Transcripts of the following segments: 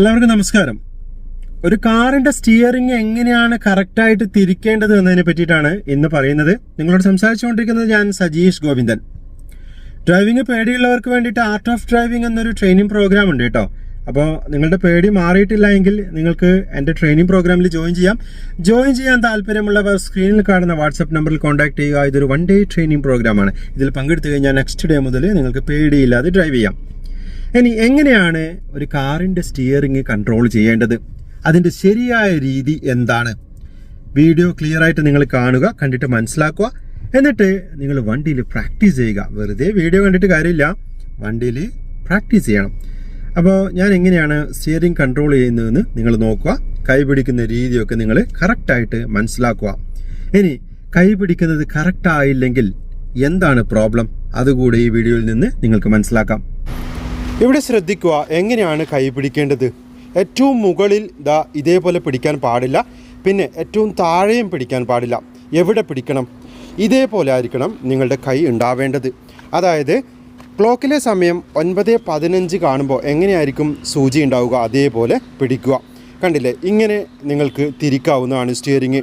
എല്ലാവർക്കും നമസ്കാരം. ഒരു കാറിന്റെ സ്റ്റിയറിംഗ് എങ്ങനെയാണ് കറക്റ്റായിട്ട് തിരിക്കേണ്ടത് എന്നതിനെ പറ്റിയിട്ടാണ് ഇന്ന് പറയുന്നത്. നിങ്ങളോട് സംസാരിച്ചുകൊണ്ടിരിക്കുന്നത് ഞാൻ സജീഷ് ഗോവിന്ദൻ. ഡ്രൈവിംഗ് പേടിയുള്ളവർക്ക് വേണ്ടിയിട്ട് ആർട്ട് ഓഫ് ഡ്രൈവിംഗ് എന്നൊരു ട്രെയിനിങ് പ്രോഗ്രാം ഉണ്ട് കേട്ടോ. അപ്പോൾ നിങ്ങളുടെ പേടി മാറിയിട്ടില്ല എങ്കിൽ നിങ്ങൾക്ക് എന്റെ ട്രെയിനിങ് പ്രോഗ്രാമിൽ ജോയിൻ ചെയ്യാം. ജോയിൻ ചെയ്യാൻ താല്പര്യമുള്ളവർ സ്ക്രീനിൽ കാണുന്ന വാട്സപ്പ് നമ്പറിൽ കോൺടാക്ട് ചെയ്യുക. ഇതൊരു വൺ ഡേ ട്രെയിനിങ് പ്രോഗ്രാമാണ് ഇതിൽ പങ്കെടുത്തു കഴിഞ്ഞാൽ നെക്സ്റ്റ് ഡേ മുതൽ നിങ്ങൾക്ക് പേടിയില്ലാതെ ഡ്രൈവ് ചെയ്യാം. ഇനി എങ്ങനെയാണ് ഒരു കാറിന്റെ സ്റ്റിയറിംഗ് കൺട്രോൾ ചെയ്യേണ്ടത്? അതിന്റെ ശരിയായ രീതി എന്താണ്? വീഡിയോ ക്ലിയർ ആയിട്ട് നിങ്ങൾ കാണുക കണ്ടിട്ട് മനസ്സിലാക്കുക. എന്നിട്ട് നിങ്ങൾ വണ്ടിയിൽ പ്രാക്ടീസ് ചെയ്യുക. വെറുതെ വീഡിയോ കണ്ടിട്ട് കാര്യമില്ല. വണ്ടിയിൽ പ്രാക്ടീസ് ചെയ്യണം. അപ്പോൾ ഞാൻ എങ്ങനെയാണ് സ്റ്റിയറിംഗ് കൺട്രോൾ ചെയ്യുന്നതെന്ന് നിങ്ങൾ നോക്കുക. കൈ പിടിക്കുന്ന രീതിയൊക്കെ നിങ്ങൾ കറക്റ്റായിട്ട് മനസ്സിലാക്കുക. ഇനി കൈ പിടിക്കുന്നത് കറക്റ്റ് ആയില്ലെങ്കിൽ എന്താണ് പ്രോബ്ലം അതുകൂടെ ഈ വീഡിയോയിൽ നിന്ന് നിങ്ങൾക്ക് മനസ്സിലാക്കാം. ഇവിടെ ശ്രദ്ധിക്കുക എങ്ങനെയാണ് കൈ പിടിക്കേണ്ടത്? ഏറ്റവും മുകളിൽ ദാ ഇതേപോലെ പിടിക്കാൻ പാടില്ല. പിന്നെ ഏറ്റവും താഴെയും പിടിക്കാൻ പാടില്ല. എവിടെ പിടിക്കണം? ഇതേപോലെ ആയിരിക്കണം നിങ്ങളുടെ കൈ ഉണ്ടാവേണ്ടത്. അതായത് ക്ലോക്കിലെ സമയം ഒൻപത് പതിനഞ്ച് കാണുമ്പോൾ എങ്ങനെയായിരിക്കും സൂചി ഉണ്ടാവുക? അതേപോലെ പിടിക്കുക. കണ്ടില്ലേ? ഇങ്ങനെ നിങ്ങൾക്ക് തിരിക്കാവുന്നതാണ് സ്റ്റിയറിങ്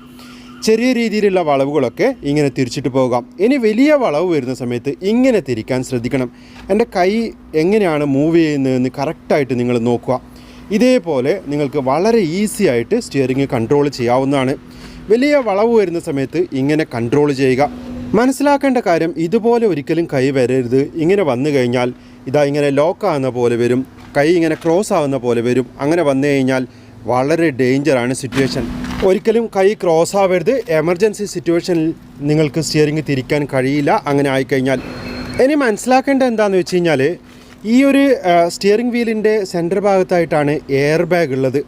ചെറിയ രീതിയിലുള്ള വളവുകളൊക്കെ ഇങ്ങനെ തിരിച്ചിട്ട് പോകാം. ഇനി വലിയ വളവ് വരുന്ന സമയത്ത് ഇങ്ങനെ തിരിക്കാൻ ശ്രദ്ധിക്കണം. എന്റെ കൈ എങ്ങനെയാണ് മൂവ് ചെയ്യുന്നതെന്ന് കറക്റ്റായിട്ട് നിങ്ങൾ നോക്കുക. ഇതേപോലെ നിങ്ങൾക്ക് വളരെ ഈസി ആയിട്ട് സ്റ്റിയറിങ് കൺട്രോൾ ചെയ്യാവുന്നതാണ്. വലിയ വളവ് വരുന്ന സമയത്ത് ഇങ്ങനെ കൺട്രോൾ ചെയ്യുക. മനസ്സിലാക്കേണ്ട കാര്യം ഇതുപോലെ ഒരിക്കലും കൈ വരരുത്. ഇങ്ങനെ വന്നു കഴിഞ്ഞാൽ ഇതാ ഇങ്ങനെ ലോക്ക് ആവുന്ന പോലെ വരും. കൈ ഇങ്ങനെ ക്രോസ് ആവുന്ന പോലെ വരും. അങ്ങനെ വന്നു കഴിഞ്ഞാൽ വളരെ ഡേഞ്ചറാണ് സിറ്റുവേഷൻ ഒരിക്കലും കൈ ക്രോസ് ആവരുത്. എമർജൻസി സിറ്റുവേഷനിൽ നിങ്ങൾക്ക് സ്റ്റിയറിംഗ് തിരിക്കാൻ കഴിയില്ല. അങ്ങനെ ആയിക്കഴിഞ്ഞാൽ. ഇനി മനസ്സിലാക്കേണ്ട എന്താണെന്ന് വെച്ച് കഴിഞ്ഞാൽ ഈ ഒരു സ്റ്റിയറിംഗ് വീലിന്റെ സെന്റർ ഭാഗത്തായിട്ടാണ് എയർ ബാഗ് ഉള്ളത്.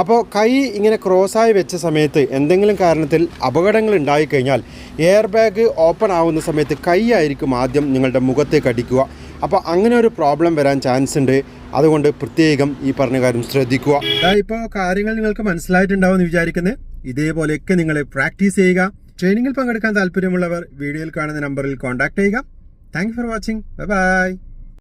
അപ്പോൾ കൈ ഇങ്ങനെ ക്രോസായി വെച്ച സമയത്ത് എന്തെങ്കിലും കാരണത്തിൽ അപകടങ്ങൾ ഉണ്ടായിക്കഴിഞ്ഞാൽ എയർ ബാഗ് ഓപ്പൺ ആവുന്ന സമയത്ത് കൈ ആയിരിക്കും ആദ്യം നിങ്ങളുടെ മുഖത്തേക്ക് അടിക്കുക. അപ്പോൾ അങ്ങനെ ഒരു പ്രോബ്ലം വരാൻ ചാൻസ് ഉണ്ട്. അതുകൊണ്ട് പ്രത്യേകം ഈ പറഞ്ഞ കാര്യം ശ്രദ്ധിക്കുക. ഇപ്പോൾ കാര്യങ്ങൾ നിങ്ങൾക്ക് മനസ്സിലായിട്ടുണ്ടാവും എന്ന് വിചാരിക്കുന്നത് ഇതേപോലെയൊക്കെ നിങ്ങൾ പ്രാക്ടീസ് ചെയ്യുക. ട്രെയിനിങ്ങിൽ പങ്കെടുക്കാൻ താല്പര്യമുള്ളവർ വീഡിയോയിൽ കാണുന്ന നമ്പറിൽ കോൺടാക്ട് ചെയ്യുക. Thank for watching bye bye